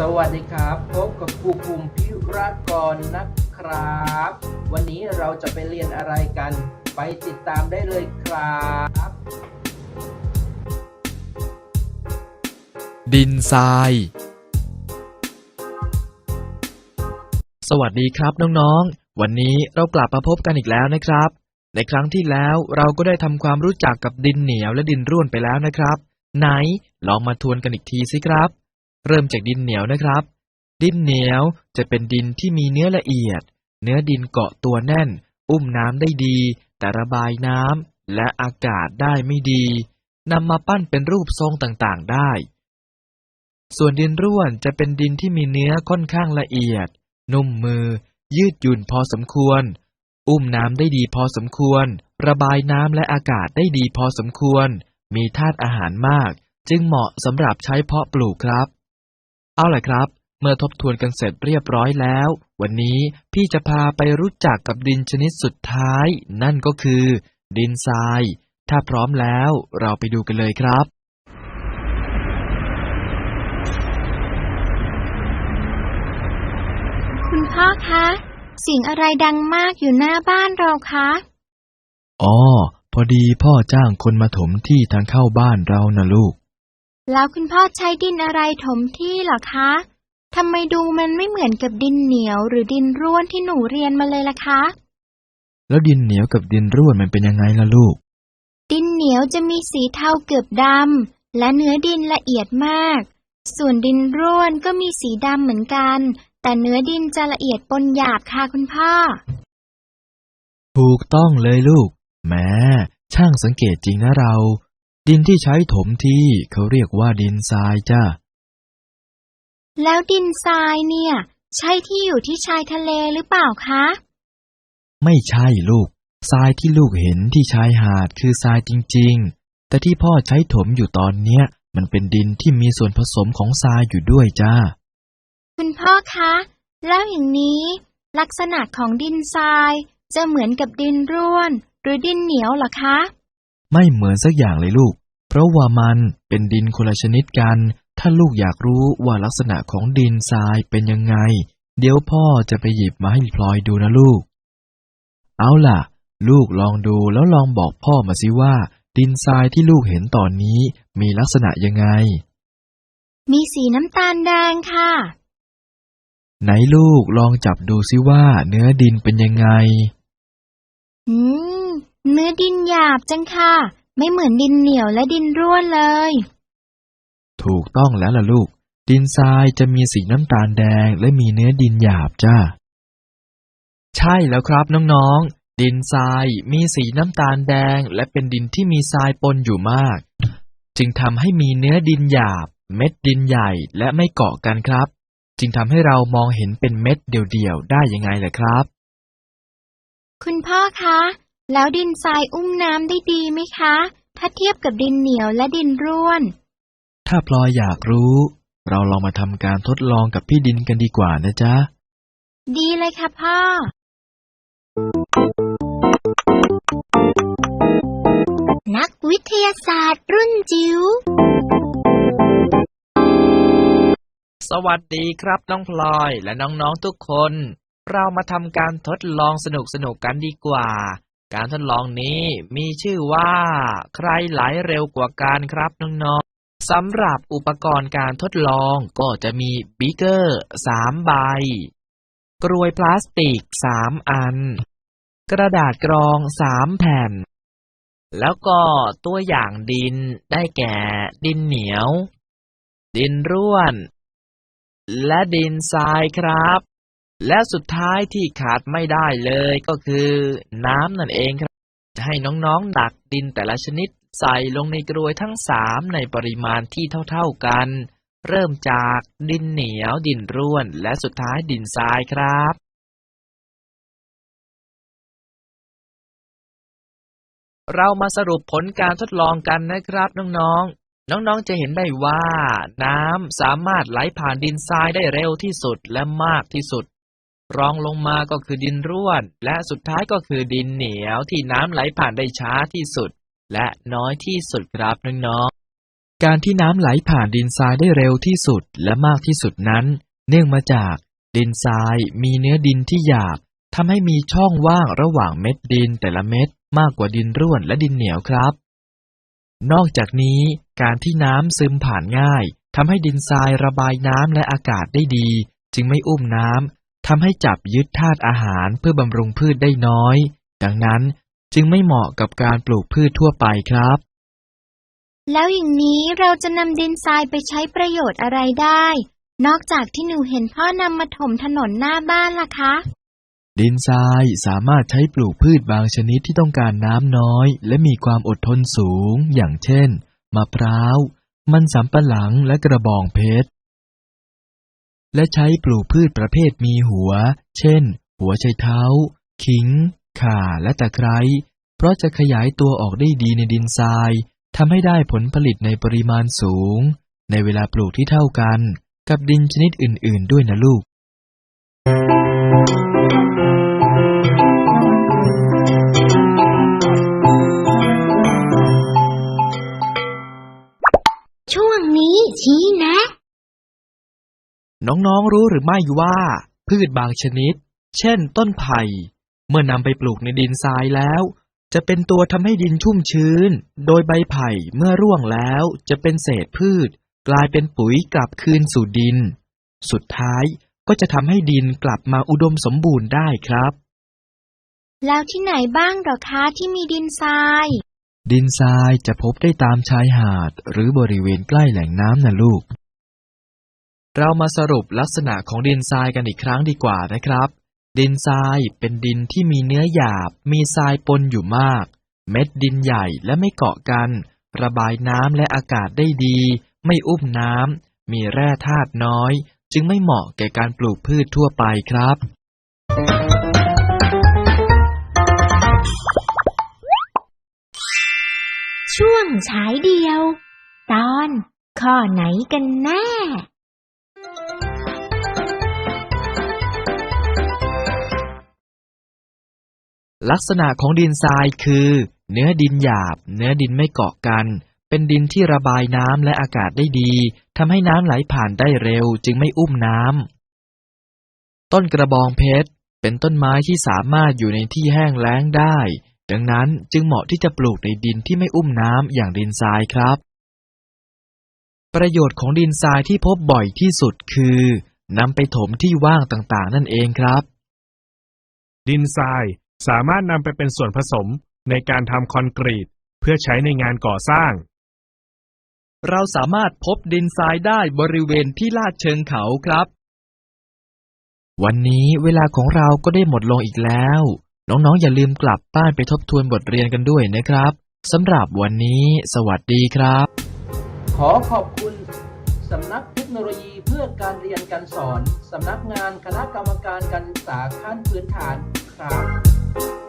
สวัสดีครับ พบกับครูภูมิพิรากรนะครับ วันนี้เราจะไปเรียนอะไรกัน ไปติดตามได้เลยครับ ดินทราย สวัสดีครับน้องๆ วันนี้เรากลับมาพบกันอีกแล้วนะครับ ในครั้งที่แล้วเราก็ได้ทำความรู้จักกับดินเหนียวและดินร่วนไปแล้วนะครับ ไหนลองมาทวนกันอีกทีสิครับ เริ่มจากดินเหนียวนะครับ ดินเหนียวจะเป็นดินที่มีเนื้อละเอียด เนื้อดินเกาะตัวแน่น อุ้มน้ำได้ดี แต่ระบายน้ำและอากาศได้ไม่ดีนำมาปั้นเป็นรูปทรงต่างๆได้ ส่วนดินร่วนจะเป็นดินที่มีเนื้อค่อนข้างละเอียด นุ่มมือ ยืดหยุ่นพอสมควร อุ้มน้ำได้ดีพอสมควร ระบายน้ำและอากาศได้ดีพอสมควร มีธาตุอาหารมาก จึงเหมาะสำหรับใช้เพาะปลูกครับ เอาล่ะครับ เมื่อทบทวนกันเสร็จเรียบร้อยแล้ว วันนี้พี่จะพาไปรู้จักกับดินชนิดสุดท้าย นั่นก็คือ ดินทราย ถ้าพร้อมแล้วเราไปดูกันเลยครับ คุณพ่อคะเสียงอะไรดังมากอยู่หน้าบ้านเราคะ อ๋อ พอดีพ่อจ้างคนมาถมที่ทางเข้าบ้านเรานะลูก แล้วคุณพ่อใช้ดินอะไรถมที่เหรอคะทำไมดูมันไม่เหมือนกับดินเหนียวหรือดินร่วนที่หนูเรียนมาเลยล่ะคะ แล้วดินเหนียวกับดินร่วนมันเป็นยังไงล่ะลูก ดินเหนียวจะมีสีเทาเกือบดำและเนื้อดินละเอียดมาก ส่วนดินร่วนก็มีสีดำเหมือนกัน แต่เนื้อดินจะละเอียดปนหยาบค่ะคุณพ่อ ถูกต้องเลยลูก แม้ช่างสังเกตจริงนะเรา ดินที่ใช้ถมที่เขาเรียกว่าดินทรายจ้า แล้วดินทรายเนี่ย ใช่ที่อยู่ที่ชายทะเลหรือเปล่าคะ ไม่ใช่ลูก ทรายที่ลูกเห็นที่ชายหาดคือทรายจริง ๆ แต่ที่พ่อใช้ถมอยู่ตอนเนี้ย มันเป็นดินที่มีส่วนผสมของทรายอยู่ด้วยจ้า คุณพ่อคะ แล้วอย่างนี้ ลักษณะของดินทรายจะเหมือนกับดินร่วน หรือดินเหนียวเหรอคะ ไม่เหมือนสักอย่างเลยลูก เพราะว่ามันเป็นดินคนละชนิดกัน ถ้าลูกอยากรู้ว่าลักษณะของดินทรายเป็นยังไง เดี๋ยวพ่อจะไปหยิบมาให้พลอยดูนะลูก เอาล่ะ ลูกลองดูแล้วลองบอกพ่อมาสิว่า ดินทรายที่ลูกเห็นตอนนี้มีลักษณะยังไง มีสีน้ำตาลแดงค่ะ ไหนลูกลองจับดูสิว่าเนื้อดินเป็นยังไง อืม เนื้อดินหยาบจังค่ะ ไม่เหมือนดินเหนียวและดินร่วนเลย ถูกต้องแล้วล่ะลูก ดินทรายจะมีสีน้ำตาลแดงและมีเนื้อดินหยาบจ้า ใช่แล้วครับน้องๆ ดินทรายมีสีน้ำตาลแดงและเป็นดินที่มีทรายปนอยู่มาก จึงทำให้มีเนื้อดินหยาบ เม็ดดินใหญ่และไม่เกาะกันครับ จึงทำให้เรามองเห็นเป็นเม็ดเดี่ยวๆได้ยังไงล่ะครับ คุณพ่อคะ แล้วดินทรายอุ้มน้ำได้ดีไหมคะ ถ้าเทียบกับดินเหนียวและดินร่วน ถ้าพลอยอยากรู้ เราลองมาทำการทดลองกับพี่ดินกันดีกว่านะจ๊ะ ดีเลยค่ะพ่อ นักวิทยาศาสตร์รุ่นจิ๋ว สวัสดีครับน้องพลอยและน้องๆทุกคน เรามาทำการทดลองสนุกๆกันดีกว่า การทดลองนี้มีชื่อว่า ใครไหลเร็วกว่ากันครับน้องๆสำหรับอุปกรณ์การทดลองก็จะมีบิ๊กเกอร์สามใบ กรวยพลาสติกสามอัน กระดาษกรองสามแผ่น แล้วก็ตัวอย่างดินได้แก่ดินเหนียว ดินร่วน และดินทรายครับ และสุดท้ายที่ขาดไม่ได้เลยก็คือน้ำนั่นเองครับให้น้องๆดักดินแต่ละชนิดใส่ลงในกรวยทั้งสามในปริมาณที่เท่าๆกัน เริ่มจากดินเหนียวดินร่วน และสุดท้ายดินทรายครับเรามาสรุปผลการทดลองกันนะครับน้องๆ น้องๆ จะเห็นได้ว่า น้ำสามารถไหลผ่านดินทรายได้เร็วที่สุดและมากที่สุด รองลงมาก็คือดินร่วน และสุดท้ายก็คือดินเหนียวที่น้ำไหลผ่านได้ช้าที่สุด และน้อยที่สุดครับน้องๆ การที่น้ำไหลผ่านดินทรายได้เร็วที่สุดและมากที่สุดนั้น เนื่องมาจากดินทรายมีเนื้อดินที่หยาบทำให้มีช่องว่างระหว่างเม็ดดินแต่ละเม็ดมากกว่าดินร่วนและดินเหนียวครับ นอกจากนี้การที่น้ำซึมผ่านง่ายทำให้ดินทรายระบายน้ำและอากาศได้ดี จึงไม่อุ้มน้ำ ทำให้จับยึดธาตุอาหารเพื่อบำรุงพืชได้น้อย ดังนั้นจึงไม่เหมาะกับการปลูกพืชทั่วไปครับ แล้วอย่างนี้เราจะนำดินทรายไปใช้ประโยชน์อะไรได้ นอกจากที่หนูเห็นพ่อนำมาถมถนนหน้าบ้านล่ะคะ ดินทรายสามารถใช้ปลูกพืชบางชนิดที่ต้องการน้ำน้อย และมีความอดทนสูง อย่างเช่น มะพร้าว มันสำปะหลังและกระบองเพชร และใช้ปลูกพืชประเภทมีหัว เช่น หัวไชเท้า ขิง ข่า และตะไคร้ เพราะจะขยายตัวออกได้ดีในดินทรายทำให้ได้ผลผลิตในปริมาณสูง ในเวลาปลูกที่เท่ากัน กับดินชนิดอื่น ๆ ด้วยนะลูก น้องๆรู้หรือไม่ว่า พืชบางชนิด เช่น ต้นไผ่ เมื่อนำไปปลูกในดินทรายแล้ว จะเป็นตัวทำให้ดินชุ่มชื้น โดยใบไผ่เมื่อร่วงแล้วจะเป็นเศษพืช กลายเป็นปุ๋ยกลับคืนสู่ดิน สุดท้ายก็จะทำให้ดินกลับมาอุดมสมบูรณ์ได้ครับ แล้วที่ไหนบ้างหรอคะที่มีดินทราย ดินทรายจะพบได้ตามชายหาด หรือบริเวณใกล้แหล่งน้ำนะลูก เรามาสรุปลักษณะของดินทรายกันอีกครั้งดีกว่านะครับ ดินทรายเป็นดินที่มีเนื้อหยาบ มีทรายปนอยู่มาก เม็ดดินใหญ่และไม่เกาะกัน ระบายน้ำและอากาศได้ดี ไม่อุ้มน้ำ มีแร่ธาตุน้อย จึงไม่เหมาะแก่การปลูกพืชทั่วไปครับ ช่วงฉายเดียว ตอนข้อไหนกันแน่ ลักษณะของดินทรายคือ เนื้อดินหยาบ เนื้อดินไม่เกาะกัน เป็นดินที่ระบายน้ำและอากาศได้ดีทำให้น้ำไหลผ่านได้เร็วจึงไม่อุ้มน้ำ ต้นกระบองเพชร เป็นต้นไม้ที่สามารถอยู่ในที่แห้งแล้งได้ ดังนั้นจึงเหมาะที่จะปลูกในดินที่ไม่อุ้มน้ำอย่างดินทรายครับ ประโยชน์ของดินทรายที่พบบ่อยที่สุดคือนำไปถมที่ว่างต่างๆ นั่นเองครับ ดินทราย สามารถนำไปเป็นส่วนผสมในการทำคอนกรีต เพื่อใช้ในงานก่อสร้าง เราสามารถพบดินทรายได้บริเวณที่ลาดเชิงเขาครับ วันนี้เวลาของเราก็ได้หมดลงอีกแล้ว น้องๆอย่าลืมกลับบ้านไปทบทวนบทเรียนกันด้วยนะครับสำหรับวันนี้ สวัสดีครับ ขอขอบคุณสำนักเท คโนโลยีเพื่อการเรียนการสอน สำนักงานคณะกรรมการการศึกษาขั้นพื้นฐานครับ